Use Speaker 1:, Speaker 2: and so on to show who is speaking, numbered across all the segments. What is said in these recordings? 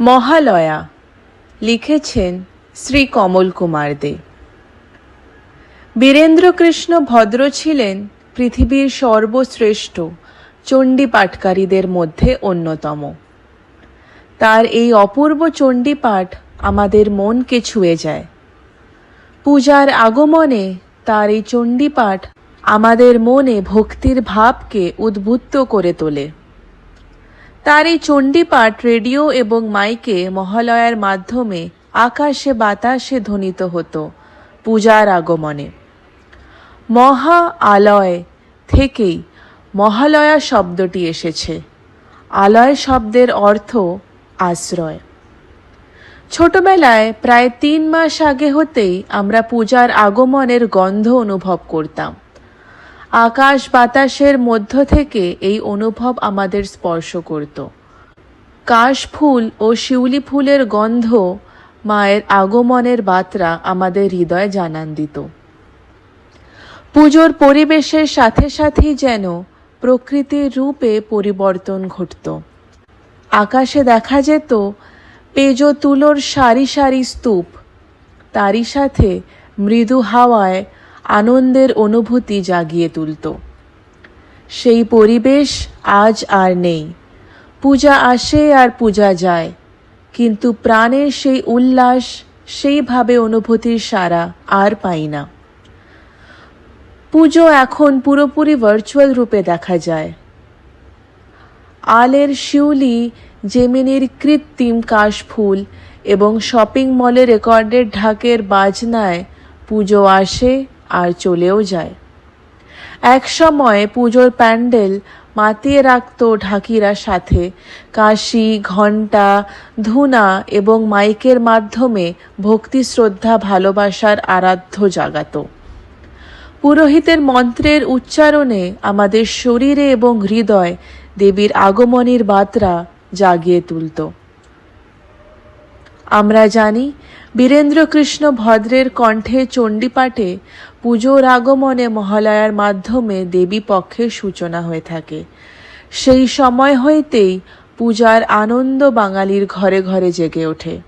Speaker 1: মহালয়া লিখেছেন শ্রী কমল কুমার দে। বীরেন্দ্রকৃষ্ণ ভদ্র ছিলেন পৃথিবীর সর্বশ্রেষ্ঠ চণ্ডী পাঠকারীদের মধ্যে অন্যতম। তার এই অপূর্ব চণ্ডী পাঠ আমাদের মনকে ছুঁয়ে যায়। পূজার আগমনে তার এই চণ্ডী পাঠ আমাদের মনে ভক্তির ভাবকে উদ্বুদ্ধ করে তোলে। তার এই চণ্ডীপাঠ রেডিও এবং মাইকে মহালয়ার মাধ্যমে আকাশে বাতাসে ধ্বনিত হতো পূজার আগমনে। মহা আলয় থেকেই মহালয়া শব্দটি এসেছে। আলয় শব্দের অর্থ আশ্রয়। ছোটবেলায় প্রায় তিন মাস আগে হতেই আমরা পূজার আগমনের গন্ধ অনুভব করতাম। আকাশ বাতাসের মধ্য থেকে এই অনুভব আমাদের স্পর্শ করত। কাশ ফুল ও শিউলি ফুলের গন্ধ মায়ের আগমনের বার্তা আমাদের হৃদয় জানান দিত। পুজোর পরিবেশের সাথে সাথেই যেন প্রকৃতির রূপে পরিবর্তন ঘটত। আকাশে দেখা যেত পেজো তুলোর সারি সারি স্তূপ। তারই সাথে মৃদু হাওয়ায় আনন্দের অনুভূতি জাগিয়ে তুলত। সেই পরিবেশ আজ আর নেই। পূজা আসে আর পূজা যায়, কিন্তু প্রাণের সেই উল্লাস, সেইভাবে অনুভূতির সারা আর পাই না। পুজো এখন পুরোপুরি ভার্চুয়াল রূপে দেখা যায়। আলের শিউলি, জেমিনির কৃত্রিম কাশফুল এবং শপিং মলে রেকর্ডের ঢাকের বাজনায় পুজো আসে আর চলেও যায়। এক সময় পুজোর প্যান্ডেল মাতিয়ে রাখত ঢাকিরা সাথে। কাশি, ঘণ্টা, ধুনা এবং মাইকের মাধ্যমে ভক্তি, শ্রদ্ধা, ভালোবাসার আরাধ্য জাগাত। পুরোহিতের মন্ত্রের উচ্চারণে আমাদের শরীরে এবং হৃদয় দেবীর আগমনীর বার্তা জাগিয়ে তুলত। আমরা জানি, বীরেন্দ্রকৃষ্ণ ভদ্রের কণ্ঠে চণ্ডীপাঠে পুজোর আগমনে মহালয়ার মাধ্যমে দেবী পক্ষের সূচনা হয়ে থাকে। সেই সময় হইতেই পূজার আনন্দ বাঙালির ঘরে ঘরে জেগে ওঠে।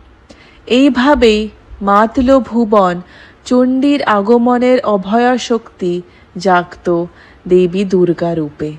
Speaker 1: এইভাবেই মাতল ভুবন চণ্ডীর আগমনের অভয়া শক্তি জাগত দেবী দুর্গা রূপে